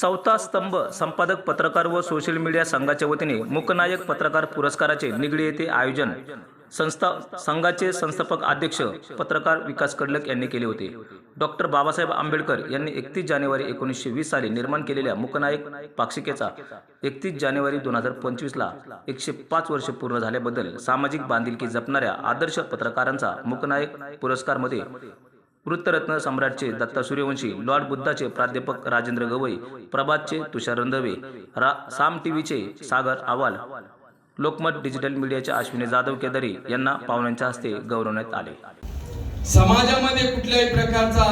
चौथा स्तंभ संपादक पत्रकार व सोशल मीडिया संघाच्या वतीने मुकनायक पत्रकार पुरस्काराचे निगडी येथे आयोजन. संस्था संघाचे संस्थापक अध्यक्ष पत्रकार विकास कडलक यांनी केले होते. डॉक्टर बाबासाहेब आंबेडकर यांनी एकतीस जानेवारी एकोणीसशे वीस साली निर्माण केलेल्या मुकनायक पाक्षिकेचा एकतीस जानेवारी दोन हजार पंचवीसला एकशे पाच वर्ष पूर्ण झाल्याबद्दल सामाजिक बांधिलकी जपणाऱ्या आदर्श पत्रकारांचा मुकनायक पुरस्कारमध्ये वृत्तरत्न सम्राटचे दत्ता सूर्यवंशी लॉर्ड बुद्धाचे प्राध्यापक राजेंद्र गवई प्रभातचे तुषार रंधवे रा साम टीव्हीचे सागर आवाल लोकमत डिजिटल मीडियाचे अश्विनी जाधव केदारी यांना पाहुण्यांच्या हस्ते गौरवण्यात आले. समाजामध्ये कुठल्याही प्रकारचा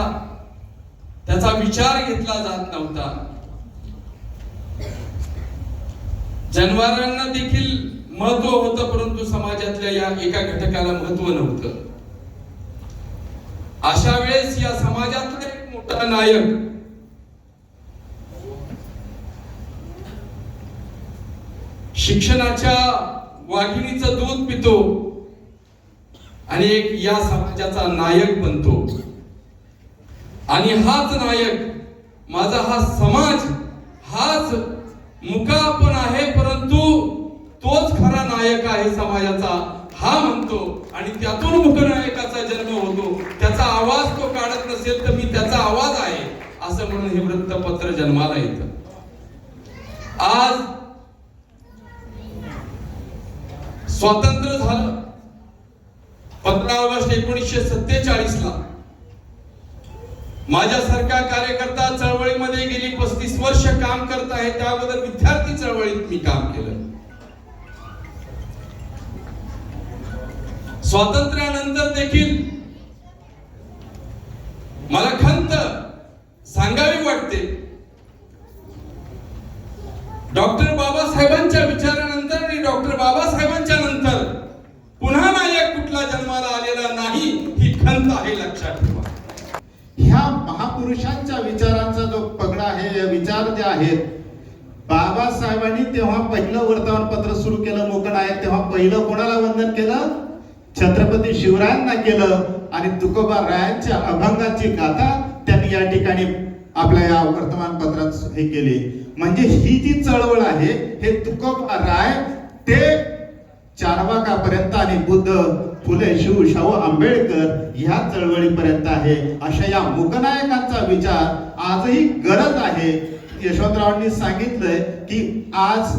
त्याचा विचार घेतला जात नव्हता. जनावरांना देखील महत्त्व होतं परंतु समाजातल्या या एका घटकाला महत्त्व नव्हतं. अशा वेळेस या समाजातला एक मोठा नायक शिक्षणाच्या वाघिणीचं दूध पितो आणि एक या समाजाचा नायक बनतो. आणि हाच नायक माझा हा समाज हाच मुका पण आहे परंतु तोच खरा नायक आहे समाजाचा. हा म्हणतो आणि त्यातून मुखनायकाचा जन्म होतो. त्याचा आवाज तो काढत नसेल तर मी त्याचा आवाज आहे असं म्हणून हे वृत्तपत्र जन्माला येत. आज स्वातंत्र्य झालं. पंधरा ऑगस्ट एकोणीसशे सत्तेचाळीस ला माझ्यासारख्या कार्यकर्ता चळवळीमध्ये गेली पस्तीस वर्ष काम करत आहे त्याबद्दल विद्यार्थी चळवळीत मी काम केलं. स्वातंत्र्यानंतर देखील मला खंत सांगावी वाटते. डॉक्टर बाबासाहेबांच्या विचारानंतर आणि डॉक्टर बाबासाहेबांच्या नंतर पुन्हा नायक कुठला जन्माला आलेला नाही ही खंत आहे लक्षात ठेवा. ह्या महापुरुषांच्या विचारांचा जो पगडा आहे या विचार जे आहेत बाबासाहेबांनी तेव्हा पहिलं वर्तमानपत्र सुरू केलं मोकड आहे तेव्हा पहिलं कोणाला वंदन केलं? छत्रपती शिवरायांना केलं आणि तुकोबा रायांच्या अभंगाची गाथा त्यांनी या ठिकाणी आपल्या या वर्तमानपत्रात हे केली. म्हणजे ही जी चळवळ आहे हे तुकोबा राय ते चारवाकापर्यंत आणि बुद्ध फुले शिव शाहू आंबेडकर ह्या चळवळीपर्यंत आहे. अशा या मुकनायकांचा विचार आजही गरज आहे. यशवंतरावांनी सांगितलंय की आज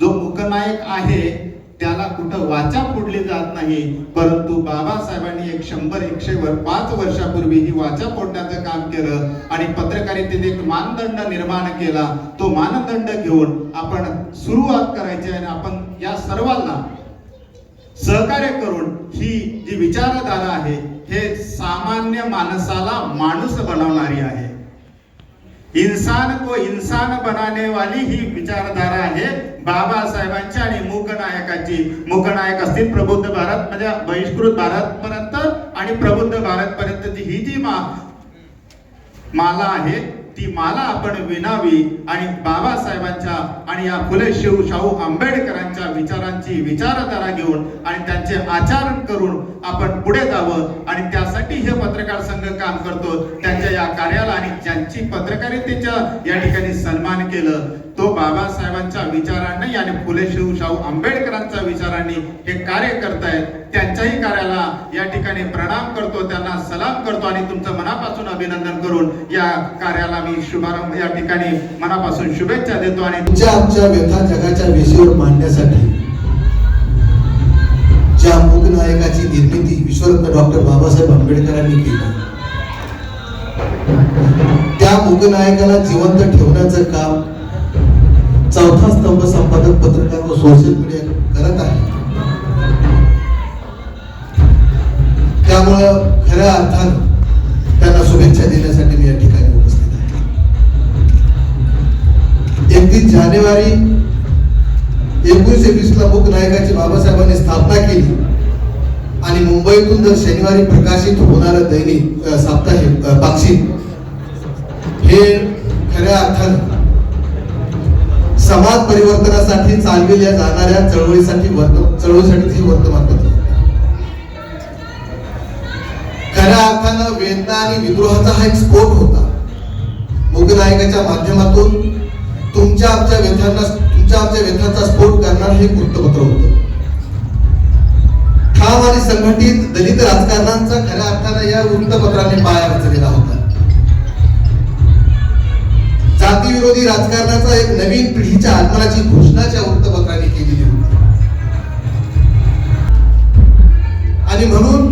जो मुकनायक आहे त्याला कुठं वाचा फोडली जात नाही. परंतु बाबासाहेबांनी एक शंभर एकशे वर पाच वर्षापूर्वी ही वाचा फोडण्याचं काम केलं आणि पत्रकारितेत एक मानदंड निर्माण केला. तो मानदंड घेऊन आपण सुरुवात करायची आणि आपण या सर्वांना सहकार्य करून ही जी विचारधारा आहे हे सामान्य माणसाला माणूस बनवणारी आहे. इंसान को इंसान बनाने वाली ही विचारधारा आहे. बाबासाहेबांची आणि मूकनायकाची. मूकनायक असतील प्रबुद्ध भारत म्हणजे बहिष्कृत भारत पर्यंत आणि प्रबुद्ध भारत पर्यंत ही जी मा माला आहे ती माला आपण विणावी आणि बाबासाहेबांच्या आणि या फुले शिव शाहू आंबेडकरांच्या विचारांची विचारधारा घेऊन आणि त्यांचे आचरण करून आपण पुढे जावं आणि त्यासाठी हे पत्रकार संघ काम करतो. त्यांच्या या कार्याला आणि ज्यांची पत्रकारितेच्या या ठिकाणी सन्मान केलं तो बाबासाहेबांच्या विचारांनी आणि फुले शिवशाहू आंबेडकरांच्या विचारांनी हे कार्य करतायत. त्यांच्याही कार्याला या ठिकाणी प्रणाम करतो त्यांना सलाम करतो आणि तुमचं मनापासून अभिनंदन करून या कार्याला मी शुभारंभ या ठिकाणी मनापासून शुभेच्छा देतो आणि तुमच्या आमच्या व्यथा जगाच्या वेशीवर मांडण्यासाठी ज्या मूकनायकाची निर्मिती विश्वरत्न डॉक्टर बाबासाहेब आंबेडकरांनी केली त्या मूकनायकाला जिवंत ठेवण्याचं काम चौथा स्तंभ संपादक पत्रकार व सोशल मीडिया करत आहे. त्यामुळं खऱ्या अर्थानं त्यांना शुभेच्छा देण्यासाठी मी या ठिकाणी उपस्थित आहे. एकतीस जानेवारी एकोणीसशे वीस ला मुख नायकाची बाबासाहेबांनी स्थापना केली. आणि मुंबईतून जर शनिवारी प्रकाशित होणारं दैनिक साप्ताहिक अ, पाक्षिक हे खऱ्या अर्थानं समाज परिवर्तनासाठी चालविल्या जाणाऱ्या चळवळीसाठी वर्त चळवळीसाठी हे वर्तमानपत्र खऱ्या अर्थानं वेदना आणि विद्रोहाचा हा एक स्फोट होता. मुगनायकाच्या माध्यमातून तुमच्या आमच्या व्यथांना तुमच्या आमच्या व्यथांचा स्फोट करणार हे वृत्तपत्र होतं. ठाम आणि संघटित दलित राजकारणांचा खऱ्या अर्थानं या वृत्तपत्राने पाया रचलेला होता. जातीविरोधी राजकारणाचा एक नवीन पिढीच्या आगमनाची घोषणा त्या वृत्तपत्राने केलेली होती आणि म्हणून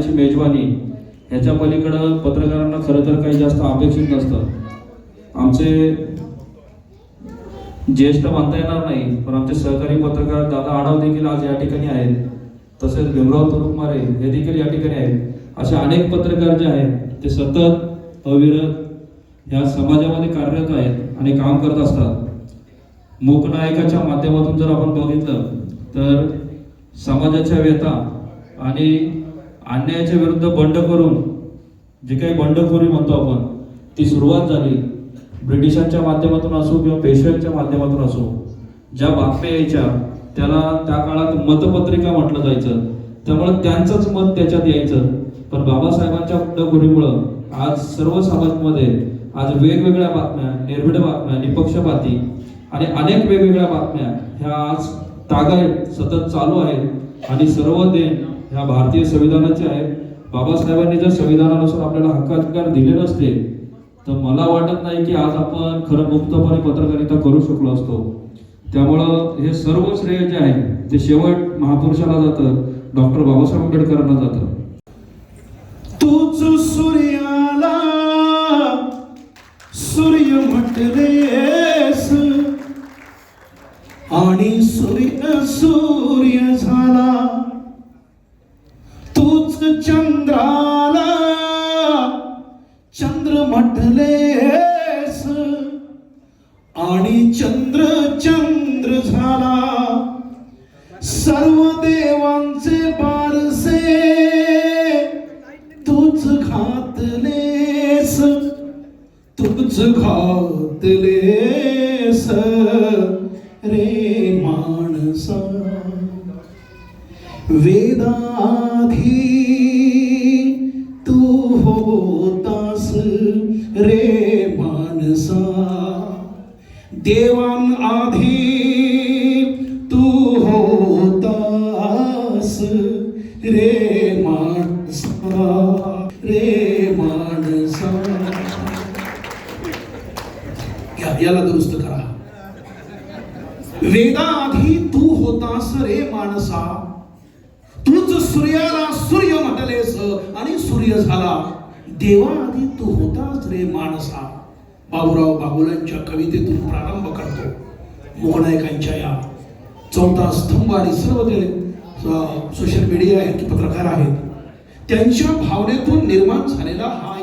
सामन्याची मेजवानी ह्याच्या पलीकडं पत्रकारांना खरं तर काही जास्त अपेक्षित नसतं. आमचे ज्येष्ठ म्हणता येणार नाही पण आमचे सहकारी पत्रकार दादा आढाव देखील आज या ठिकाणी आहेत. तसेच भीमराव तुरुकमारे हे देखील या ठिकाणी आहेत. असे अनेक पत्रकार जे आहेत ते सतत अविरत या समाजामध्ये कार्यरत आहेत आणि काम करत असतात. मूकनायकाच्या माध्यमातून जर आपण बघितलं तर समाजाच्या व्यथा आणि अन्यायाच्या विरुद्ध बंड करून जे काही बंडखोरी म्हणतो आपण ती सुरुवात झाली. ब्रिटिशांच्या माध्यमातून असो किंवा पेशव्यांच्या माध्यमातून असो ज्या बातम्या यायच्या त्याला त्या काळात मतपत्रिका म्हटलं जायचं. त्यामुळे त्यांचंच मत त्याच्यात यायचं. पण बाबासाहेबांच्या बंडखोरीमुळं आज सर्व समाजमध्ये आज वेगवेगळ्या बातम्या निर्भीड बातम्या निपक्षपाती आणि अनेक वेगवेगळ्या बातम्या ह्या आज तागायत सतत चालू आहेत. आणि सर्व देण ह्या भारतीय संविधानाचे आहेत बाबासाहेबांनी जर संविधानानुसार आपल्याला हक्काधिकार दिले नसते तर मला वाटत नाही की आज आपण खरं मुक्तपणे पत्रकारिता करू शकलो असतो. त्यामुळं हे सर्व श्रेय जे आहे ते शेवट महापुरुषाला जातं डॉक्टर बाबासाहेब आंबेडकरांना जातं. तूच सूर्याला सूर्य म्हटलेस. आणि सूर्य सूर्य झाला. चंद्राला चंद्र म्हटलेस. आणि चंद्र चंद्र झाला. सर्व देवांचे बारसे तूच घातलेस. तूच घातलेस. देवान आधी तू होतास. रे माणसा रे माणसा याला दुरुस्त करा. वेदाआधी तू होतास रे माणसा. तूच सूर्याला सूर्य म्हटलेस आणि सूर्य झाला. देवा आधी तू होतास रे माणसा. बाबूराव बाबुलांच्या कवितेतून प्रारंभ करतो. मोहनायकांच्या या चौथा स्तंभ आणि सर्व ते सोशल मीडिया आहेत की पत्रकार आहेत. त्यांच्या भावनेतून निर्माण झालेला हा